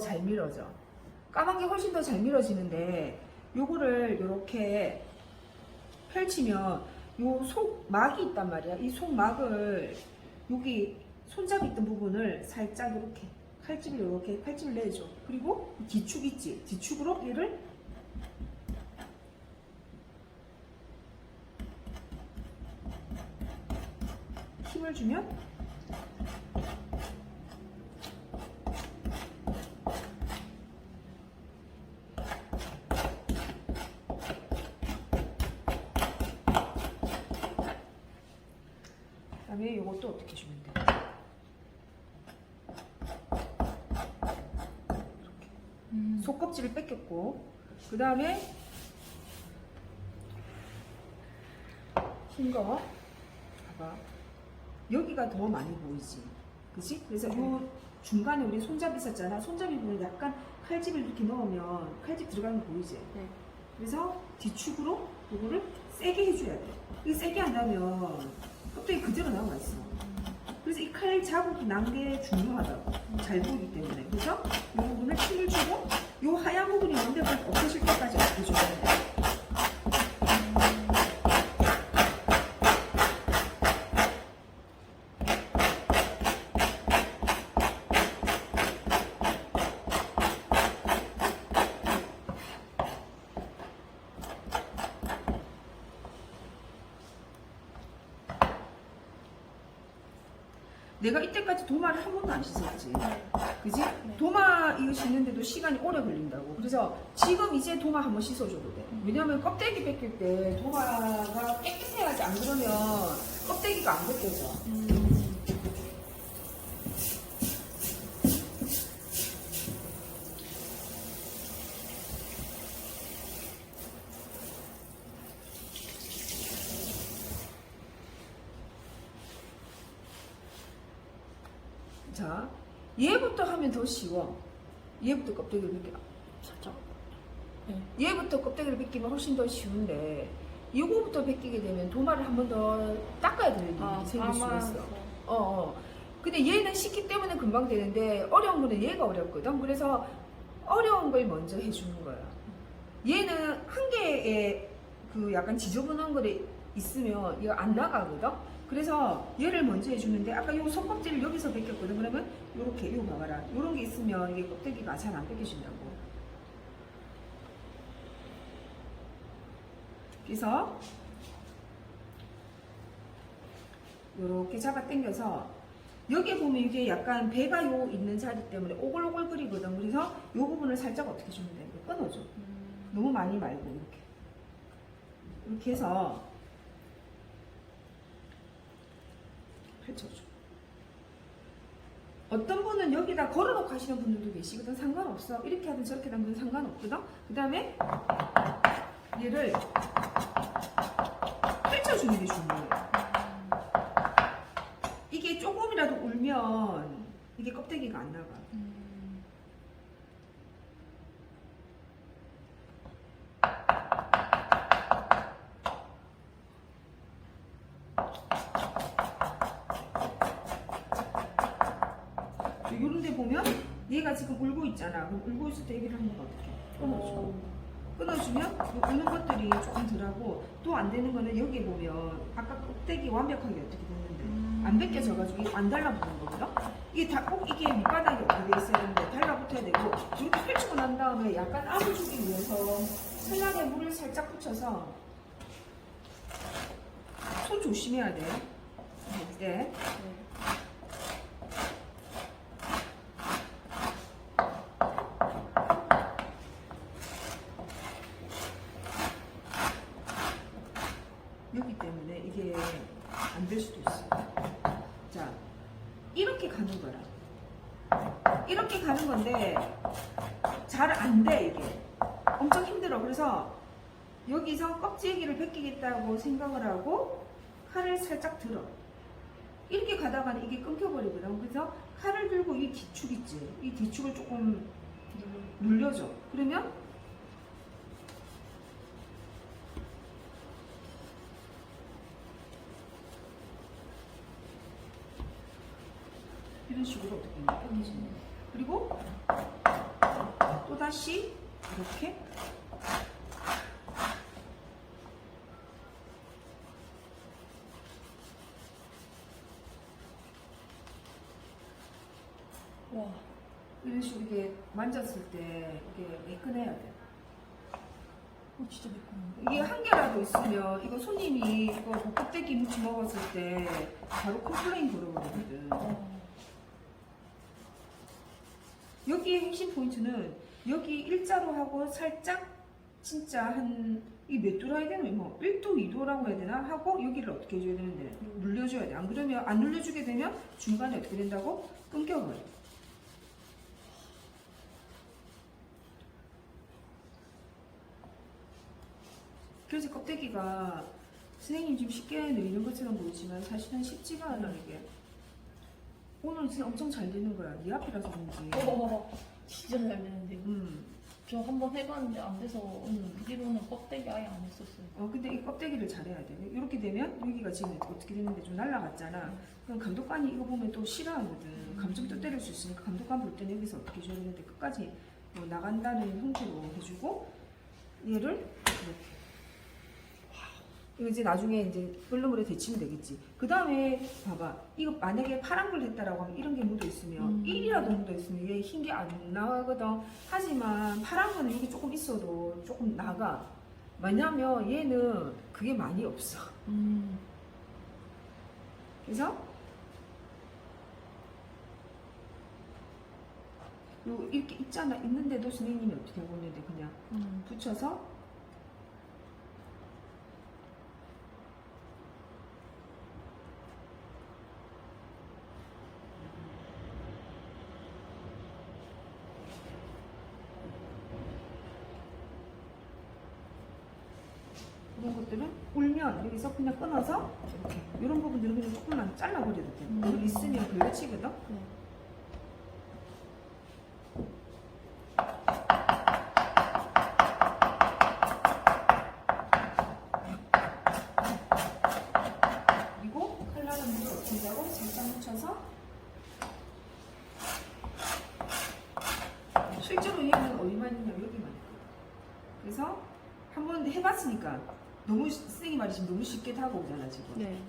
잘 밀어져. 까만 게 훨씬 더 잘 밀어지는데 요거를 이렇게 펼치면 요 속막이 있단 말이야. 이 속막을 여기 손잡이 있던 부분을 살짝 이렇게 칼집을 이렇게 칼집을 내줘. 그리고 이 뒤축 있지? 뒤축으로 얘를 힘을 주면 그다음에 요것도 어떻게 주면 돼? 음. 속껍질을 뺏겼고 그 다음에 흰거 봐봐 여기가 더 많이 보이지. 그지? 그래서 요 중간에 우리 손잡이 있었잖아. 손잡이 부분에 약간 칼집을 이렇게 넣으면 칼집 들어가는 거 보이지? 네. 그래서 뒤축으로 요거를 세게 해줘야 돼. 이게 세게 안 나면 껍데기 그대로 나와 있어. 그래서 이 칼 자국이 난 게 중요하다고. 잘 보이기 때문에. 그래서 이 부분을 힘을 주고 이 하얀 부분이 있는데 그걸 없애실 때까지 없애줘야 돼 내가 이때까지 도마를 한 번도 안 씻었지. 그지? 도마 이거 씻는데도 시간이 오래 걸린다고. 그래서 지금 이제 도마 한 번 씻어줘도 돼. 왜냐면 껍데기 벗길 때 도마가 깨끗해야지 안 그러면 껍데기가 안 벗겨져 자 얘부터 하면 더 쉬워 얘부터 껍데기를 벗겨 살짝. 얘부터 껍데기를 벗기면 훨씬 더 쉬운데 이거부터 벗기게 되면 도마를 한 번 더 닦아야 되는 일이 아, 생길 아마 있어 어, 어. 근데 얘는 쉽기 때문에 금방 되는데 어려운 거는 얘가 어렵거든. 그래서 어려운 걸 먼저 해주는 거야. 얘는 한 개의 그 약간 지저분한 거에 있으면 이거 안 나가거든. 그래서 얘를 먼저 해주는데 아까 요 손껍질을 여기서 벗겼거든. 그러면 요렇게 요 봐봐라. 요런 게 있으면 이게 껍데기가 잘 안 벗겨진다고. 그래서 요렇게 잡아 당겨서 여기 보면 이게 약간 배가 요 있는 자리 때문에 오글오글 거리거든. 그래서 요 부분을 살짝 어떻게 주면 돼? 끊어줘. 너무 많이 말고 이렇게. 이렇게 해서 펼쳐줘. 어떤 분은 여기다 걸어놓고 하시는 분들도 계시거든. 상관없어. 이렇게 하든 저렇게 하든 상관없거든. 그 다음에 얘를 펼쳐주는 게 중요해요. 이게 조금이라도 울면 이게 껍데기가 안 나가. 이런 데 보면 얘가 지금 울고 있잖아. 그럼 울고 있을 때 얘기를 한번 어떻게 끊어줘. 끊어주면 요 우는 것들이 조금 덜하고 또 안 되는 거는 여기 보면 아까 껍데기 완벽하게 어떻게 됐는데 안 벗겨져가지고 안 달라붙는 거거든. 이게 다 꼭 이게 밑바닥이 어떻게 돼 있어야 되는데 달라붙어야 되고 이렇게 펼치고 난 다음에 약간 압을 주기 위해서 설날에 물을 살짝 붙여서 손 조심해야 돼. 할 때. 여기 때문에 이게 안 될 수도 있어요. 자, 이렇게 가는 거라. 이렇게 가는 건데 잘 안 돼 이게. 엄청 힘들어. 그래서 여기서 껍질기를 벗기겠다고 생각을 하고 칼을 살짝 들어. 이렇게 가다가는 이게 끊겨버리거든. 그래서 칼을 들고 이 뒤축 있지. 이 뒤축을 조금 눌려줘. 그러면 이런 식으로 어떻게 당겨지는 거예요. 그리고 또 다시 이렇게 와. 이런 식으로 이게 만졌을 때 이게 매끈해야 돼. 어, 진짜 매콤한데. 이게 한 개라도 있으면 이거 손님이 이거 곱껍데기 무치 먹었을 때 바로 컴플레인 걸어버리거든. 어. 여기의 핵심 포인트는 여기 일자로 하고 살짝 진짜 한 이 몇 도라 해야 되나 뭐 1도 2도라고 해야 되나 하고 여기를 어떻게 해줘야 되는데 눌려줘야 돼. 안 그러면 안 눌려주게 되면 중간에 어떻게 된다고 끊겨버려. 그래서 껍데기가 선생님 지금 쉽게 내리는 것처럼 보이지만 사실은 쉽지가 않아 이게. 오늘 진짜 엄청 잘 되는 거야. 네 앞이라서 그런지. 어, 진짜 잘 되는데. 음. 저 한 번 해봤는데 안 돼서 음. 이로는 껍데기 아예 안 했었어요. 어 근데 이 껍데기를 잘해야 돼. 이렇게 되면 여기가 지금 어떻게 되는데 좀 날라갔잖아. 그럼 감독관이 이거 보면 또 싫어하거든. 감정도 때릴 수 있으니까 감독관 볼 때는 여기서 어떻게 해줘야 되는데 끝까지 뭐 나간다는 형태로 해주고 얘를 이렇게. 이제 나중에 이제 블루물에 데치면 되겠지. 그 다음에 봐봐. 이거 만약에 파란 걸 했다라고 하면 이런 게 묻어 있으면 음. 1이라도 묻어 있으면 얘흰게 안 나가거든. 하지만 파란 거는 여기 조금 있어도 조금 나가. 왜냐면 얘는 그게 많이 없어. 음. 그래서 요 이렇게 있잖아. 있는데도 선생님이 어떻게 있는데 그냥 음. 붙여서 것들은 울면 여기서 그냥 끊어서 이렇게 이런 부분들은 그냥 조금만 잘라버려도 돼. 음. 음. 있으면 걸려치거든. 네. 그리고 칼라를 물을 엎친다고 살짝 묻혀서 실제로 얘는 어디만 있냐 여기만. 그래서 한 번 해봤으니까 너무 시- 선생님 말이 지금 너무 쉽게 다가오잖아 지금. 네.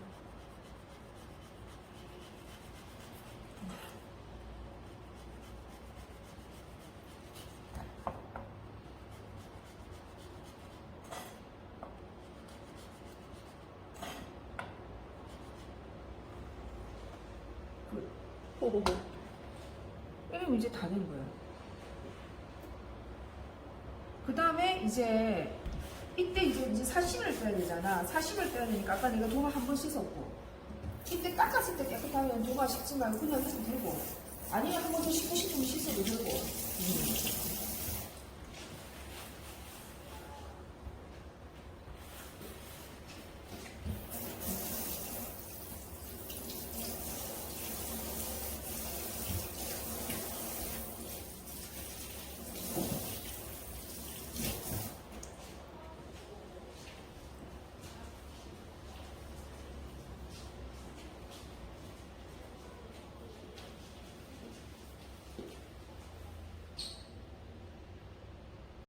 그, 호호호. 이러면 이제 다 된 거야. 그 다음에 이제 이때 이제 이제 사심을 빼야 되잖아. 사심을 빼야 되니까 아까 내가 도마 한 번 씻었고 이때 깎았을 때 깨끗하면 도마 씻지 말고 그냥 해도 되고 아니면 한 번 더 씻고 싶으면 씻어도 되고 음.